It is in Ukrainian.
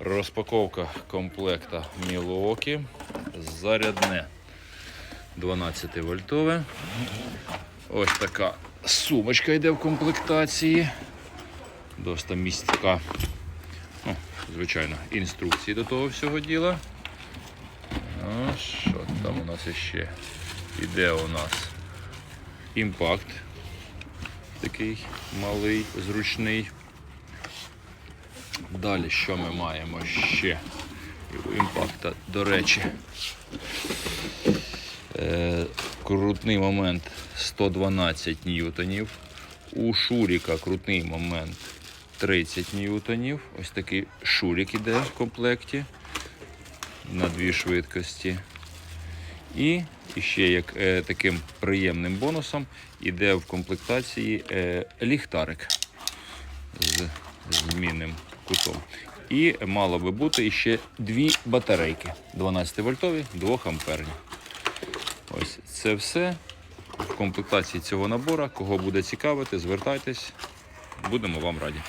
Розпаковка комплекта Мілуокі. Зарядне 12 вольтове. Ось така сумочка йде в комплектації. Доста містка. Ну, звичайно, інструкції до того всього діла. Ну, що там у нас ще? Іде у нас імпакт. Такий малий, зручний. Далі що ми маємо ще? У імпакта, до речі. Е, крутний момент 112 ньютонів. У Шуріка крутний момент 30 ньютонів. Ось такий шурік іде в комплекті на дві швидкості. І ще як е, таким приємним бонусом іде в комплектації е, ліхтарик з змінним кутом. І мало би бути ще дві батарейки 12 вольтові, 2 амперні. Ось це все в комплектації цього набора. Кого буде цікавити, звертайтесь, будемо вам раді.